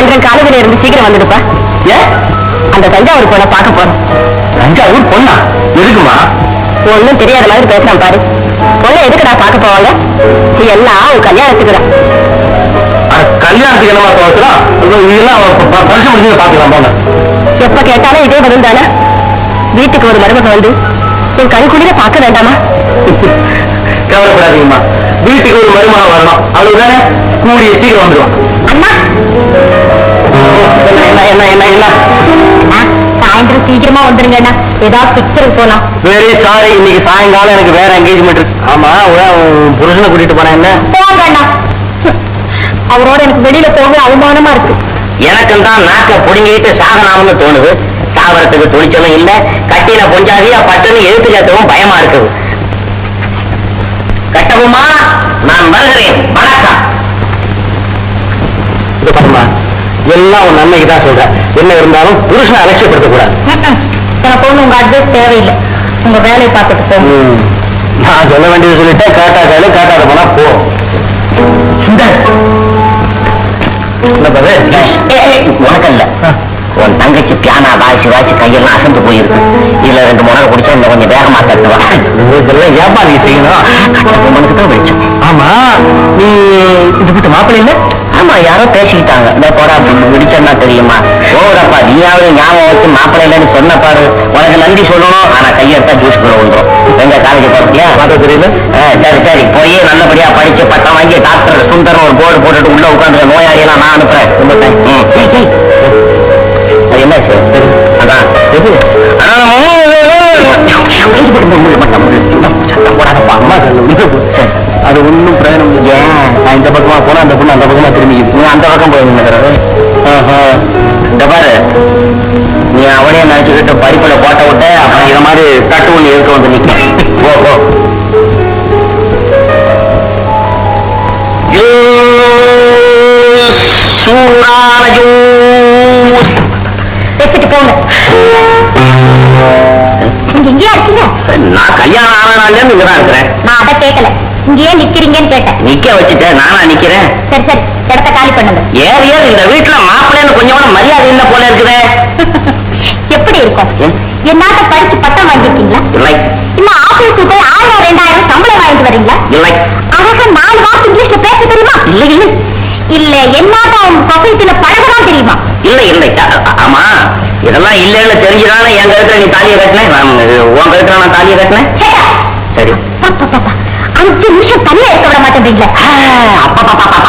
சாயந்தரம் காலேஜில் இருந்து சீக்கிரம் வந்துடுப்பா. ஏன் அந்த தஞ்சாவூர் பொண்ணை பார்க்க போறோம். தஞ்சாவூர் பொண்ணா? எதுக்குமா? ஒண்ணும் தெரியாத மாதிரி பேசுறான் பாரு. பொண்ணை எதுக்குடா பார்க்க போவாங்க? எல்லாம் உன் கல்யாணத்துக்கு தான் கல்யாணத்துக்கு என்னமா அவசரம்? இதெல்லாம் ப- பரிசு முடிஞ்சு பாத்துக்கலாம் போங்க. எப்ப கேட்டாலும் இதே பதில் தானே? வீட்டுக்கு ஒரு மருமக வந்து என் கண் குளிர பார்க்க வேண்டாமா? கவலைப்படாதீங்கம்மா. வீட்டுக்கு ஒரு மருமகா வரணும். அவ்வளவுதானே? கூடிய சீக்கிரம் வந்துடும் அண்ணா என்ன என்ன என்ன என்ன அண்ணா, சாயந்தரம் சீக்கிரமா வந்துருங்கண்ணா ஏதாவது பிக்சருக்கு போலாம். வெரி சாரி இன்னைக்கு சாயங்காலம் எனக்கு வேற என்கேஜ்மெண்ட் இருக்கு. ஆமா புருஷனை கூட்டிட்டு போனா என்ன? போங்க அண்ணா அவரோட எனக்கு வெளியில போக அவமானமா இருக்கு. எனக்கும் தான் நாக்க புடுங்கிட்டு சாகலாம்னு தோணுது. சாவறதுக்கு துணிச்சலும் இல்ல. கட்டின பொஞ்சாதியா பட்டுன்னு எழுத்து கேட்கவும் பயமா இருக்குது. கட்டவுமா? நான் வருகிறேன் இது பாருமா எல்லாம் உன் நன்மைக்கு தான் சொல்றேன். என்ன இருந்தாலும் புருஷனை அலட்சியப்படுத்த கூடாது எனக்கு ஒண்ணு உங்க அட்வைஸ் தேவையில்லை. உங்க வேலையை பார்த்துட்டு போங்க நான் சொல்ல வேண்டியது சொல்லிட்டேன் காட்டா காலு காட்டாத போனா போ. சுந்தர். உனக்கு இல்ல. உன் தங்கச்சி பியானா வாசி வாசி கையெல்லாம் அசந்து போயிருக்கு. இதுல ரெண்டு முறை குடிச்சா இன்னும் கொஞ்சம் வேகமா தட்டுவா. இதெல்லாம் நீ செய்யணும் உனக்கு தான் வெளிச்சம் ஆமா. நீ இது விட்டு மாப்பிள்ளை இல்ல? ஆமா யாரோ பேசிக்கிட்டாங்க. இந்த போடா விடிச்சா தெரியுமா? ஓவரப்பா நீயாவது ஞாபகம் வச்சு மாப்பிள்ளை இல்லைன்னு சொன்ன பாரு. உனக்கு நன்றி சொல்லணும். ஆனா கையெடுத்தா ஜூஸ் குள்ள வந்துடும் எங்க காலேஜ் பார்த்தியா பார்த்து தெரியல. சரி சரி. போய் நல்லபடியா படிச்சு பட்டம் வாங்கி டாக்டர் சுந்தரம் ஒரு போர்டு போட்டுட்டு உள்ள உட்காந்து நோயாளியெல்லாம் நான் அனுப்புறேன். ரொம்ப thanks. நீ அந்த பக்கம் போய் நினைக்கிறது இந்த பாரு. நீ அவனே நினைச்சுக்கிட்டு படிப்புல போட்ட விட்ட அப்புறம் இந்த மாதிரி தட்டு ஒண்ணு இருக்க வந்து நிற்கும் ஓ நான் கல்யாணம் ஆனாலேருந்து இங்க தான் இருக்கிறேன். நான் அதை கேட்கல இங்கேயே நிக்கிறீங்கன்னு கேட்டேன். நிக்க வச்சுட்டேன். நானா நிக்கிறேன்? சரி சரி. இடத்த காலி பண்ணுங்க. ஏன் ஏன் இந்த வீட்டுல மாப்பிள்ளைன்னு கொஞ்சம் கூட மரியாதை இல்ல போல இருக்குதே? எப்படி இருக்கும்? என்னாட்ட படிச்சு பட்டம் வாங்கிருக்கீங்களா இல்லை. இல்ல ஆபீஸ்க்கு போய் ஆயிரம் ரெண்டாயிரம் சம்பளம் வாங்கிட்டு வரீங்களா? இல்லை. அழகா நாலு வார்த்தை இங்கிலீஷ்ல பேச தெரியுமா? இல்லை இல்லை. இல்ல என்னாட்ட உங்க சொசைட்டில பழகதான் தெரியுமா? இல்லை இல்லை. ஆமா. இதெல்லாம் இல்லைன்னு தெரிஞ்சுதானே என் கழுத்துல நீ தாலியை கட்டினேன் உன் கழுத்துல நான் தாலியை கட்டினேன். சரி. பாப்பா, பாப்பா. அஞ்சு நிமிஷம் தனியா இருக்க விட மாட்டேன்றீங்களே?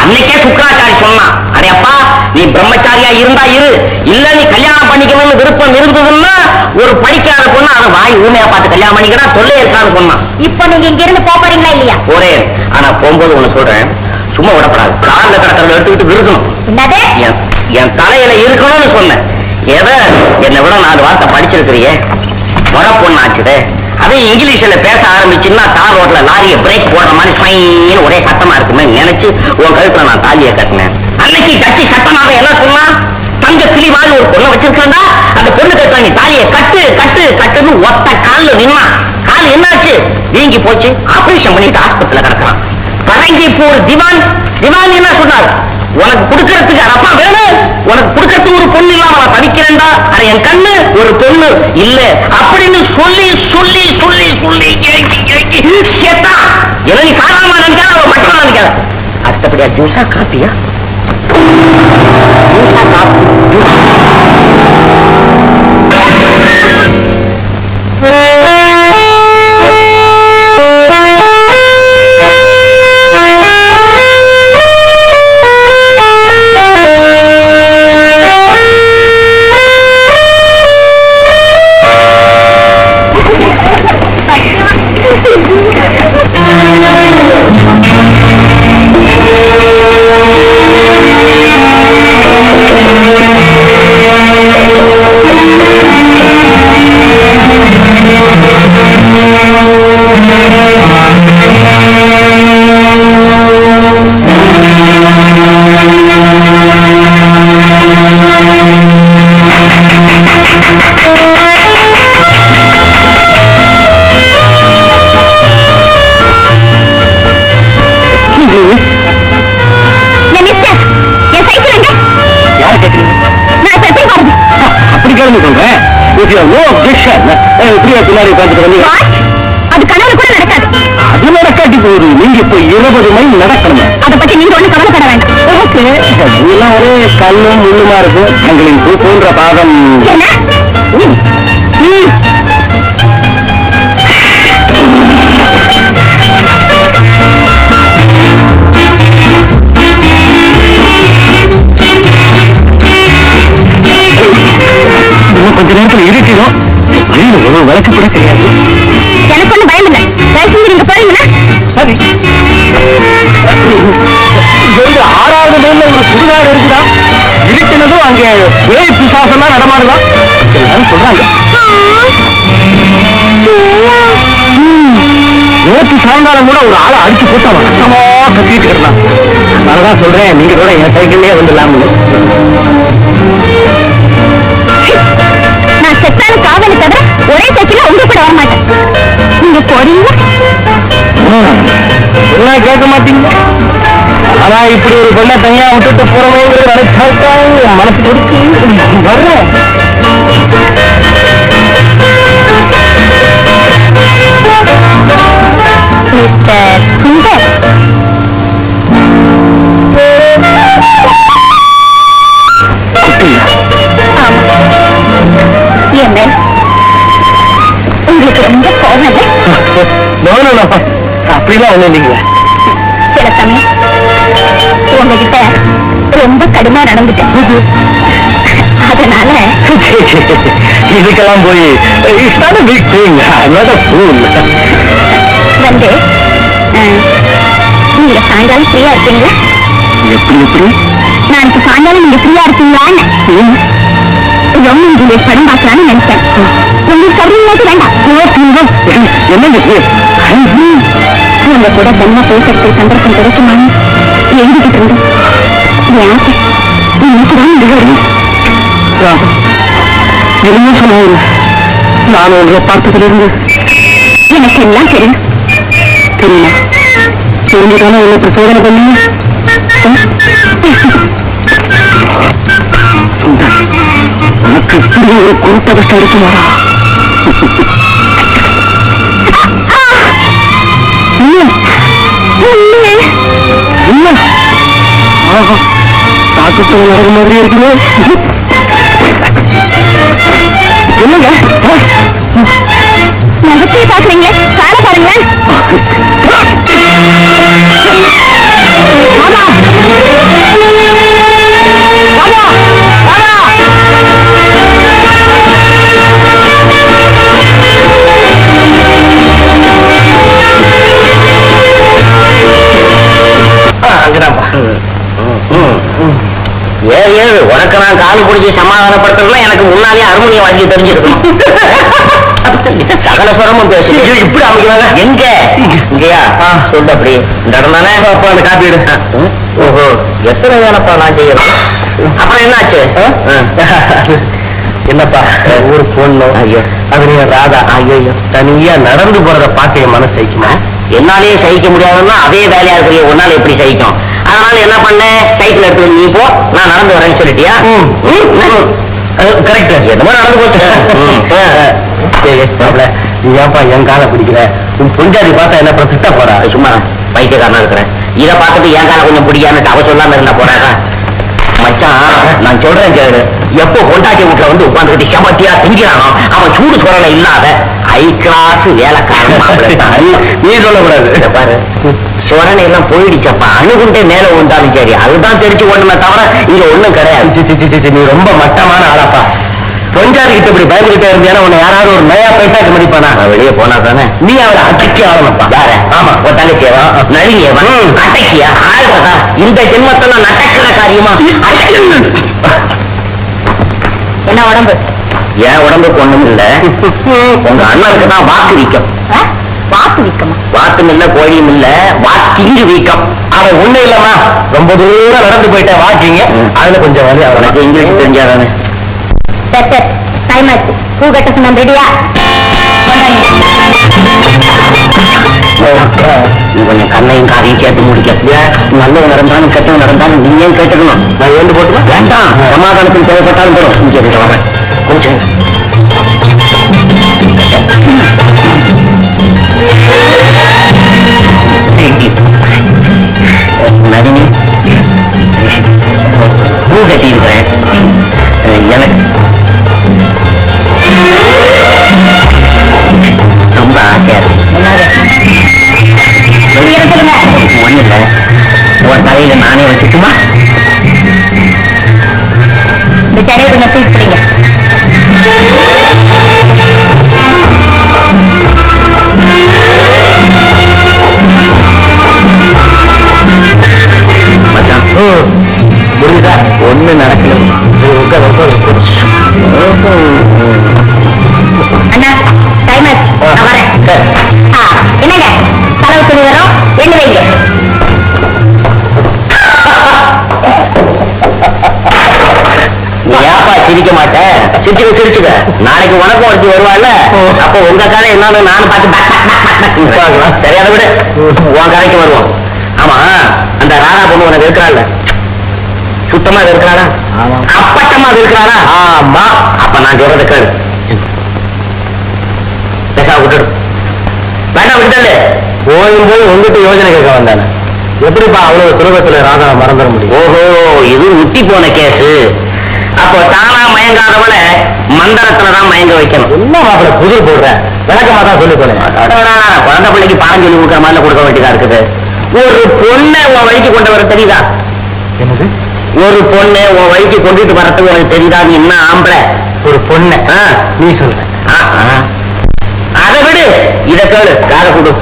அன்னைக்கே சுக்கராச்சாரி சொன்னான். அடே அப்பா நீ பிரம்மச்சாரியா இருந்தா இரு. இல்ல நீ கல்யாணம் பண்ணிக்கணும்னு விருப்பம் இருந்ததுன்னா ஒரு படிக்காத பொண்ணு அதை வாய் ஊமையா பார்த்து கல்யாணம் பண்ணிக்கிறா தொல்லை இருக்கான்னு சொன்னான். இப்போ நீங்க இங்க இருந்து போறீங்களா இல்லையா? ஒரே ஆனா போகும்போது ஒண்ணு சொல்றேன். சும்மா விடப்படாது. காலில் கிடக்கிறத எடுத்துக்கிட்டு விருக்கணும் என்னது? என் தலையில இருக்கணும்னு சொன்னேன். எதை? என்னை விட நாலு வார்த்தை படிச்சிருக்கிறியே. முறை பொண்ணாச்சுதே அதே இங்கிலீஷ்ல பேச ஆரம்பிச்சுன்னா தார் ரோட்ல லாரியை பிரேக் போடுற மாதிரி ஃபைன் ஒரே சத்தமா இருக்குமே நினைச்சு உன் கழுத்துல நான் தாலியை கட்டினேன். அன்னைக்கு கட்டி சத்தமாக என்ன சொன்னா தங்க கிளி மாதிரி ஒரு பொண்ணை வச்சிருக்கா அந்த பொண்ணு கட்ட நீ தாலியை கட்டு கட்டு கட்டுன்னு ஒத்த காலில் நின்னா கால் என்னாச்சு? வீங்கி போச்சு. ஆபரேஷன் பண்ணிட்டு ஆஸ்பத்திரியில கிடக்குறான். பரங்கிப்பூர் திவான் திவான் என்ன சொன்னார்? உனக்கு கொடுக்கறதுக்கு அப்பா வேணும். உனக்கு கொடுக்கறதுக்கு ஒரு அது என் கண்ணு ஒரு பொண்ணு இல்ல. அப்படின்னு சொல்லி சொல்லி சொல்லி சொல்லி செத்தா என்ன நீ சாதாரணமா நினைக்காத அவன் மட்டும் நினைக்காத அடுத்தபடியா ஜூஸா காப்பியா? ஜூஸா காப்பி பின்னாடி வந்தீங்க. அது கனவு கூட நடக்காது. அது நடக்காட்டி போகுது நீங்க இப்ப இருபது மைல் நடக்கணும்? அதை பத்தி நீங்க ஒண்ணு கவலைப்பட வேண்டாம். ஓகே. இதெல்லாம் ஒரே கல்லும் முள்ளுமா இருக்கும். போன்ற பாதம். என்ன? ஒரு விளக்கு கூட கிடையாது. எனக்கு ஒண்ணு பயம் இல்ல. தயவு செஞ்சு நீங்க போறீங்களா? சரி. இங்க ஆறாவது மைல்ல ஒரு சுடுகாடு இருக்குதா? இருட்டினதும் அங்கே பேய் பிசாசெல்லாம் நடமாடுதா? எல்லாரும் சொல்றாங்க. நேற்று சாயங்காலம் கூட ஒரு ஆளை அடிச்சு போட்டு அவன் ரத்தமா கத்திட்டு இருந்தான். அதனாலதான் சொல்றேன் நீங்க கூட என் சைக்கிள்லயே வந்துடலாம்னு. வர மாட்டேன் நீங்க போறீங்களா? என்ன கேட்க மாட்டீங்க. ஆனா இப்படி ஒரு பெண்ணை தனியா விட்டுட்டு போறவங்க மனசு கொடுத்து வர்றேன் அப்படிலாம் ஒண்ணும் இல்லைங்களே. சில சமயம் உங்ககிட்ட ரொம்ப கடுமையா நடந்துட்டேன். அதனால இதுக்கெல்லாம் போய் it's not a big thing I'm not a fool. வந்து நீங்க சாயங்காலம் ஃப்ரீயா இருப்பீங்களா? எப்படி எப்படி? நாளைக்கு சாயங்காலம் நீங்க ஃப்ரீயா இருப்பீங்களான்னு. ம். ரொம்ப இன்ஜினியர் படம் பார்க்கலாம்னு நினைச்சேன். உங்களுக்கு சொல்றீங்களாச்சு வேண்டாம் என்னங்க? உங்க கூட தனியா பேசுறதுக்கு சந்தர்ப்பம் கிடைக்குமான்னு எழுதிக்கிட்டு இருந்தேன் என் ஆசை இன்னைக்கு தான் முடிவரும் ராம், என்ன சொன்னாரு நான் உங்களை பார்த்ததிலிருந்து எனக்கு எல்லாம் தெரியும். தெரியல. தெரிஞ்சுதானே உங்களை இப்படி சோதனை பண்ணி உனக்கு இப்படி ஒரு குருட்ட கஷ்டம் இருக்குமாடா? என்ன? தாக்கத்தில் நடக்க மாதிரி இருக்குது என்னங்க? முகத்தையே பாக்குறீங்க ஏழு ஏழு உனக்கு நான் கால் பிடிச்சி சமாதானப்படுத்துறதுலாம் எனக்கு முன்னாலே அருமணியம் வாங்கி தெரிஞ்சிருக்கணும். சகல சுரமும் ஐயோ, இப்படி அமைக்கிறாங்க எங்க? இங்கயா? சொல்லு அப்படி. இந்த இடம் தானே? அப்பா அந்த காப்பி எடு ஓஹோ. எத்தனை வேலைப்பா நான் செய்யணும்? அப்புறம் என்னாச்சு? என்னப்பா? ஒரு பொண்ணு ஐயோ. அதுலயும் ராதா. ஐயோ தனியா நடந்து போறத பார்க்க என் மனசு சகிக்குமா? என்னாலேயே சகிக்க முடியாதுன்னா அதே வேலையா இருக்கிற உன்னால எப்படி சகிக்கும்? அதனால என்ன பண்ண சைக்கிள் எடுத்து நீ போ நான் நடந்து வரேன்னு சொல்லிட்டியா. கரெக்ட் என்னமோ நடந்து போச்சு. ஏன்பா என் காலை பிடிக்கிற? உன் பொஞ்சாதி பார்த்தா என்ன திட்ட போறா சும்மா பைத்தியக்காரனா இருக்கிறேன். இதை பார்த்துட்டு என் கால கொஞ்சம் பிடிக்காம அவ சொல்லாம இருந்தா போறாங்க மச்சான் நான் சொல்றேன் கேளு. எப்போ பொண்டாட்டி வீட்டுல வந்து உட்காந்துக்கிட்டு சமத்தியா திங்கிறானோ அவன் சூடு சோழனை இல்லாத ஹை கிளாஸ் வேலைக்காரன். நீ சொல்லக்கூடாது. பாரு. சோழனை எல்லாம் போயிடுச்சப்பா. அணுகுண்டே மேல வந்தாலும் சரி. அதுதான் தெரிச்சு ஒண்ணுமே தவிர இங்க ஒண்ணும் கிடையாது. நீ ரொம்ப மட்டமான ஆளாப்பா. பொஞ்சாதி கிட்ட இப்படி பயந்துகிட்டே இருந்தியா உன்னை யாராவது ஒரு நயா பைசாக்கு மதிப்பானா நான் வெளியே போனா தானே? நீ அவரை அடக்கி ஆளணும்ப்பா யார? ஆமா. ஒரு தங்கச்சியவா நடுங்கியவா ம். அடக்கியா ஆள்றதா இந்த ஜென்மத்துல நடக்கிற காரியமா? என்ன உடம்பு? என் உடம்புக்கு ஒண்ணும் இல்ல. உங்க அண்ணனுக்கு தான் வாக்கு வீக்கம்? வாக்கு விக்கமா? வாக்கும் இல்ல கோழியும் இல்ல. வாக்கிங்கு வீக்கம். அவன் ஒண்ணு இல்லம்மா. ரொம்ப தூரம் நடந்து போயிட்டேன். வாக்கிங்க. அதுல கொஞ்சம் வந்து உனக்கு இங்கிலீஷ் தெரிஞ்சாதானே? சரி டைம் ஆச்சு பூ கட்ட சொன்ன ரெடியா நீ கொஞ்சம் கண்ணையும் காதையும் சேர்த்து முடிக்க நல்லது நடந்தாலும் கெட்டது நடந்தாலும் நீங்க கேட்டுக்கணும்? நான் ஏந்து போட்டுவேன் வேண்டாம். சமாதானத்தில் தேவைப்பட்டாலும் போதும் இங்கே வரேன் கொஞ்சம் நானே வச்சுக்குமா இந்த தரையை கொஞ்சம் தூக்கி சிரிச்சுக்க சிரிச்சுக்க. நாளைக்கு உனக்கும் ஒருத்தி வருவாள்ல? அப்போ உங்க கதை என்னன்னு நானும் பார்த்து பக் பக் பக் பக் பக் சரி அதை விடு. உன் கதைக்கு வருவோம். ஆமா அந்த ராதா பொண்ணு உனக்கு இருக்கிறாள்ல? சுத்தமா இருக்கிறாளா? அப்பட்டமா இருக்கிறாளா? ஆமா. அப்ப நான் சொல்றது கேளு. பேசா விட்டுடு. வேண்டாம் விட்டுட்டாரு போயும் போய் உங்ககிட்ட யோசனை கேட்க வந்தானே. எப்படிப்பா அவ்வளவு சுலபத்துல ராதா மறந்துட முடியும்? ஓஹோ இது உத்தி போன கேஸ். அப்போ தானா மயங்காதவன மந்திரத்துல தான் மயங்க வைக்கணும். என்ன மாப்பிள புதிர் போடுற? விளக்கமா தான் சொல்லி குழந்தை பிள்ளைக்கு பாடம் சொல்லி கொடுக்குற மாதிரி கொடுக்க வேண்டியதா இருக்குது. ஒரு பொண்ணை உன் வழிக்கு கொண்டு வர தெரியுதா? என்னது? ஒரு பொண்ணு உன் வழிக்கு கொண்டுட்டு வரத்துக்கு உனக்கு தெரியுதா? நீ என்ன ஆம்பளை? ஒரு பொண்ணு. நீ சொல்ற. அதை விடு இத கேளு. காரை கொடு.